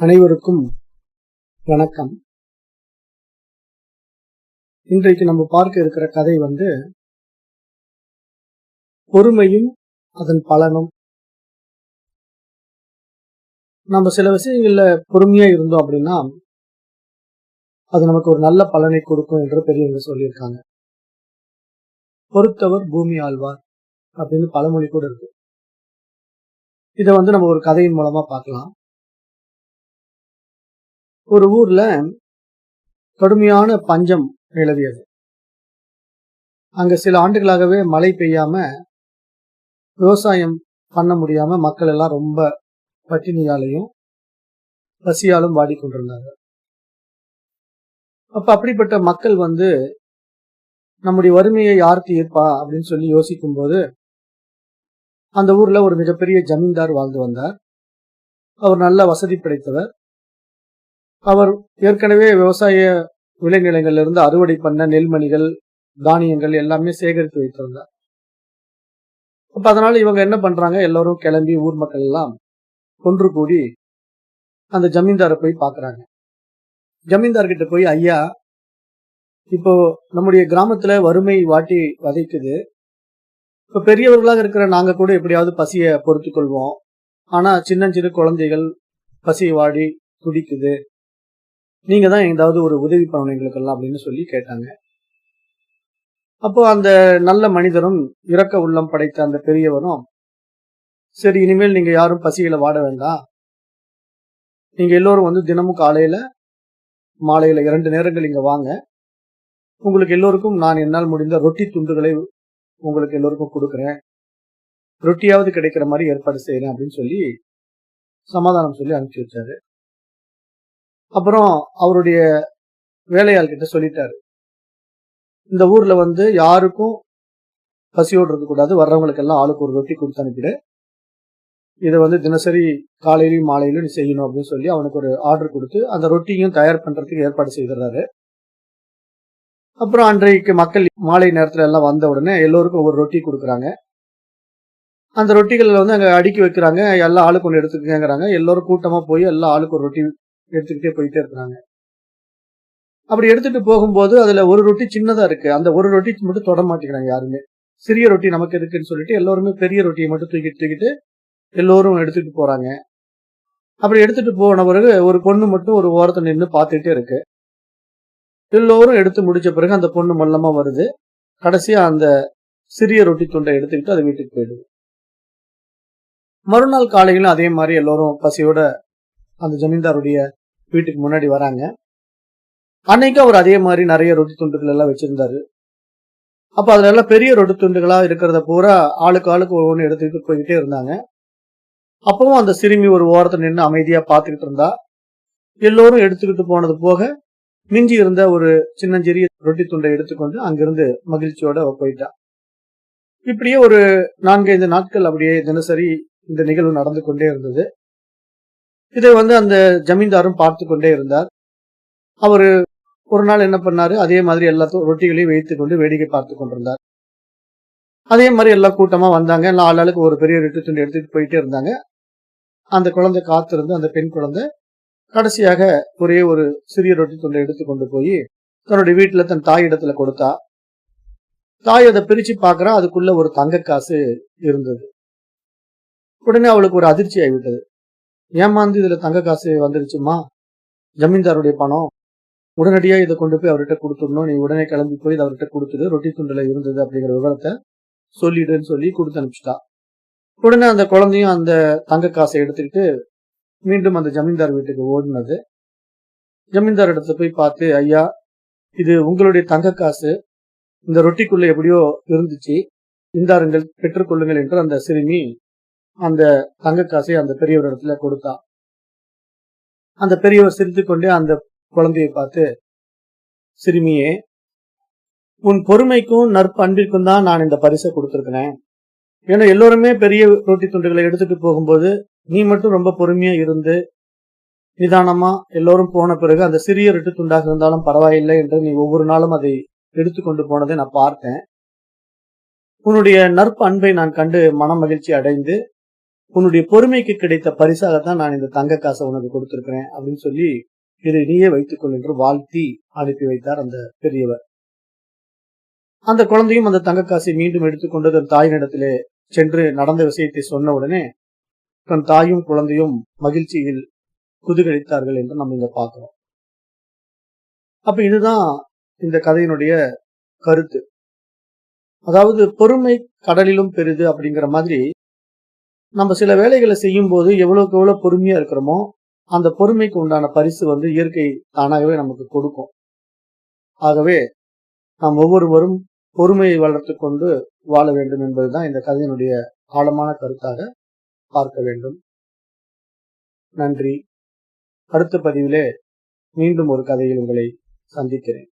அனைவருக்கும் வணக்கம். இன்றைக்கு நம்ம பார்க்க இருக்கிற கதை வந்து பொறுமையும் அதன் பலனும். நம்ம சில விஷயங்கள்ல பொறுமையா இருந்தோம் அப்படின்னா அது நமக்கு ஒரு நல்ல பலனை கொடுக்கும் என்று பெரியவங்க சொல்லியிருக்காங்க. பொறுத்தவர் பூமி ஆழ்வார் அப்படின்னு பழமொழி கூட இருக்கு. இதை வந்து நம்ம ஒரு கதையின் மூலமா பார்க்கலாம். ஒரு ஊர்ல கடுமையான பஞ்சம் நிலவியது. அங்க சில ஆண்டுகளாகவே மழை பெய்யாம விவசாயம் பண்ண முடியாம மக்கள் எல்லாம் ரொம்ப பட்டினியாலையும் பசியாலும் வாடிக்கொண்டிருந்தாங்க. அப்ப அப்படிப்பட்ட மக்கள் வந்து நம்முடைய வறுமையை யார் தீர்ப்பா அப்படின்னு சொல்லி யோசிக்கும் போது அந்த ஊர்ல ஒரு மிகப்பெரிய ஜமீன்தார் வாழ்ந்து வந்தார். அவர் நல்ல வசதி படைத்தவர். அவர் ஏற்கனவே விவசாய விளைநிலங்கள்ல இருந்து அறுவடை பண்ண நெல்மணிகள் தானியங்கள் எல்லாமே சேகரித்து வைத்திருந்தார். அப்ப அதனால இவங்க என்ன பண்றாங்க? எல்லாரும் கிளம்பி ஊர் மக்கள் எல்லாம் ஒன்று கூடி அந்த ஜமீன்தாரை போய் பாக்குறாங்க ஜமீன்தார்கிட்ட போய் ஐயா இப்போ நம்முடைய கிராமத்துல வறுமை வாட்டி வதைக்குது. இப்ப பெரியவர்களாக இருக்கிற நாங்க கூட எப்படியாவது பசிய பொறுத்து கொள்வோம் ஆனா சின்னஞ்சிறு குழந்தைகள் பசி வாடி துடிக்குது. நீங்கள் தான் ஏதாவது ஒரு உதவி பண்ணணும் எங்களுக்கெல்லாம் அப்படின்னு சொல்லி கேட்டாங்க. அப்போ அந்த நல்ல மனிதரும் இறக்க உள்ளம் படைத்த அந்த பெரியவரும் சரி இனிமேல் நீங்கள் யாரும் பசிகளை வாட வேண்டாம் நீங்கள் எல்லோரும் வந்து தினமும் காலையில் மாலையில் இரண்டு நேரங்கள் இங்கே வாங்க. உங்களுக்கு எல்லோருக்கும் நான் என்னால் முடிந்த ரொட்டி துண்டுகளை உங்களுக்கு எல்லோருக்கும் கொடுக்குறேன். ரொட்டியாவது கிடைக்கிற மாதிரி ஏற்பாடு செய்கிறேன் அப்படின்னு சொல்லி சமாதானம் சொல்லி அனுப்பிச்சி வச்சாரு. அப்புறம் அவருடைய வேலையாள் கிட்ட சொல்லிட்டாரு. இந்த ஊர்ல வந்து யாருக்கும் பசியோடு இருக்கக்கூடாது வர்றவங்களுக்கு எல்லாம் ஆளுக்கு ஒரு ரொட்டி கொடுத்து அனுப்பிடு. இதை வந்து தினசரி காலையிலையும் மாலையிலும் நீ செய்யணும் அப்படின்னு சொல்லி அவனுக்கு ஒரு ஆர்டர் கொடுத்து அந்த ரொட்டியும் தயார் பண்றதுக்கு ஏற்பாடு செய்திருந்தாரு அப்புறம் அன்றைக்கு மக்கள் மாலை நேரத்துல எல்லாம் வந்த உடனே எல்லோருக்கும் ஒரு ரொட்டி கொடுக்குறாங்க. அந்த ரொட்டிகள் வந்து அங்கே அடுக்கி வைக்கிறாங்க எல்லா ஆளுக்கு ஒன்று எடுத்துக்கங்கிறாங்க. எல்லோரும் கூட்டமாக போய் எல்லா ஆளுக்கு ஒரு ரொட்டி எடுத்துக்கிட்டே போயிட்டே இருக்கிறாங்க. அப்படி எடுத்துட்டு போகும்போது அதுல ஒரு ரொட்டி சின்னதா இருக்கு. அந்த ஒரு ரொட்டி மட்டும் தொட மாட்டேங்கிறாங்க யாருமே. சிறிய ரொட்டி நமக்கு எதுக்குன்னு சொல்லிட்டு எல்லோருமே பெரிய ரொட்டியை மட்டும் தூக்கிட்டு தூக்கிட்டு எல்லோரும் எடுத்துட்டு போறாங்க. அப்படி எடுத்துட்டு போன பிறகு ஒரு பொண்ணு மட்டும் ஒரு ஓரத்தை நின்று பார்த்துக்கிட்டே இருக்கு. எல்லோரும் எடுத்து முடிச்ச பிறகு அந்த பொண்ணு மல்லமா வருது. கடைசியா அந்த சிறிய ரொட்டி துண்டை எடுத்துக்கிட்டு அது வீட்டுக்கு போயிடுது. மறுநாள் காலையிலும் அதே மாதிரி எல்லோரும் பசியோட அந்த ஜமீன்தாருடைய வீட்டுக்கு முன்னாடி வராங்க. அன்னைக்கு அவர் அதே மாதிரி நிறைய ரொட்டி துண்டுகள் எல்லாம் வச்சிருந்தாரு. அப்போ அதுல எல்லாம் பெரிய ரொட்டி துண்டுகளா இருக்கிறத பூரா ஆளுக்கு ஆளுக்கு ஒவ்வொன்று எடுத்துக்கிட்டு போய்கிட்டே இருந்தாங்க. அப்பவும் அந்த சிறுமி ஒரு ஓரத்தை நின்று அமைதியா பார்த்துக்கிட்டு இருந்தா. எல்லோரும் எடுத்துக்கிட்டு போனது போக மிஞ்சி இருந்த ஒரு சின்னஞ்சிறிய ரொட்டி துண்டை எடுத்துக்கொண்டு அங்கிருந்து மகிழ்ச்சியோட அவ போயிட்டா. இப்படியே ஒரு நான்கைந்து நாட்கள் அப்படியே தினசரி இந்த நிகழ்வு நடந்து கொண்டே இருந்தது. இதை வந்து அந்த ஜமீன்தாரும் பார்த்து கொண்டே இருந்தார். அவர் ஒரு நாள் என்ன பண்ணாரு? அதே மாதிரி எல்லா ரொட்டிகளையும் வைத்து கொண்டு வேடிக்கை பார்த்து கொண்டிருந்தார். அதே மாதிரி எல்லா கூட்டமா வந்தாங்க. எல்லா ஆளாளுக்கு ஒரு பெரிய ரொட்டி துண்டு எடுத்துட்டு போயிட்டே இருந்தாங்க. அந்த குழந்தை காத்திருந்து அந்த பெண் குழந்தை கடைசியாக ஒரே ஒரு சிறிய ரொட்டி துண்டை எடுத்து கொண்டு போய் தன்னுடைய வீட்டுல தன் தாய் இடத்துல கொடுத்தா. தாய் அதை பிரிச்சு பாக்குறா அதுக்குள்ள ஒரு தங்க காசு இருந்தது. உடனே அவளுக்கு ஒரு அதிர்ச்சி ஆகிவிட்டது. ஏமாந்து இதுல தங்க காசு வந்துருச்சுமா ஜமீன்தாருடைய பணம். உடனடியா இதை கொண்டு போய் அவர்கிட்ட கொடுத்துடணும். நீ உடனே கிளம்பி போய் இதை அவர்கிட்ட கொடுத்துடு. ரொட்டி துண்டுல இருந்தது அப்படிங்கிற விவரத்தை சொல்லிடுன்னு சொல்லி கொடுத்து அனுப்பிச்சிட்டா. உடனே அந்த குழந்தையும் அந்த தங்க காசை எடுத்துக்கிட்டு மீண்டும் அந்த ஜமீன்தார் வீட்டுக்கு ஓடினது. ஜமீன்தார் இடத்துல போய் பார்த்து ஐயா இது உங்களுடைய தங்க காசு. இந்த ரொட்டிக்குள்ள எப்படியோ இருந்துச்சு. இந்தாருங்கள் பெற்றுக்கொள்ளுங்கள் என்று அந்த சிறுமி அந்த தங்க காசை அந்த பெரியவர் இடத்துல கொடுத்தா. அந்த பெரியவர் சிரித்து கொண்டே அந்த குழந்தையை பார்த்து சிறுமியே உன் பொறுமைக்கும் நற்பண்பிற்கும் தான் நான் இந்த பரிசை கொடுத்துருக்கிறேன். ஏன்னா எல்லோருமே பெரிய ரொட்டி துண்டுகளை எடுத்துட்டு போகும்போது நீ மட்டும் ரொம்ப பொறுமையா இருந்து நிதானமா எல்லோரும் போன பிறகு அந்த சிறிய ரொட்டி துண்டாக இருந்தாலும் பரவாயில்லை என்று நீ ஒவ்வொரு நாளும் அதை எடுத்துக்கொண்டு போனதை நான் பார்த்தேன். உன்னுடைய நற்பண்பை நான் கண்டு மன மகிழ்ச்சி அடைந்து உன்னுடைய பொறுமைக்கு கிடைத்த பரிசாகத்தான் நான் இந்த தங்க காசை உனக்கு கொடுத்திருக்கிறேன் அப்படின்னு சொல்லி இதை நீயே வைத்துக்கொள் என்று வாழ்த்தி அனுப்பி வைத்தார் அந்த பெரியவர். அந்த குழந்தையும் அந்த தங்க காசை மீண்டும் எடுத்துக்கொண்டு தன் தாயினிடத்திலே சென்று நடந்த விஷயத்தை சொன்ன உடனே தன் தாயும் குழந்தையும் மகிழ்ச்சியில் குதுகலித்தார்கள் என்று நம்ம இங்க பார்க்கிறோம். அப்ப இதுதான் இந்த கதையினுடைய கருத்து. அதாவது பொறுமை கடலிலும் பெரிது அப்படிங்கிற மாதிரி நம்ம சில வேலைகளை செய்யும் போது எவ்வளவுக்கு எவ்வளவு பொறுமையா இருக்கிறோமோ அந்த பொறுமைக்கு உண்டான பரிசு வந்து இயற்கை தானாகவே நமக்கு கொடுக்கும். ஆகவே நாம் ஒவ்வொருவரும் பொறுமையை வளர்த்து கொண்டு வாழ வேண்டும் என்பதுதான் இந்த கதையினுடைய ஆழமான கருத்தாக பார்க்க வேண்டும். நன்றி. அடுத்த பதிவிலே மீண்டும் ஒரு கதையில் உங்களை சந்திக்கிறேன்.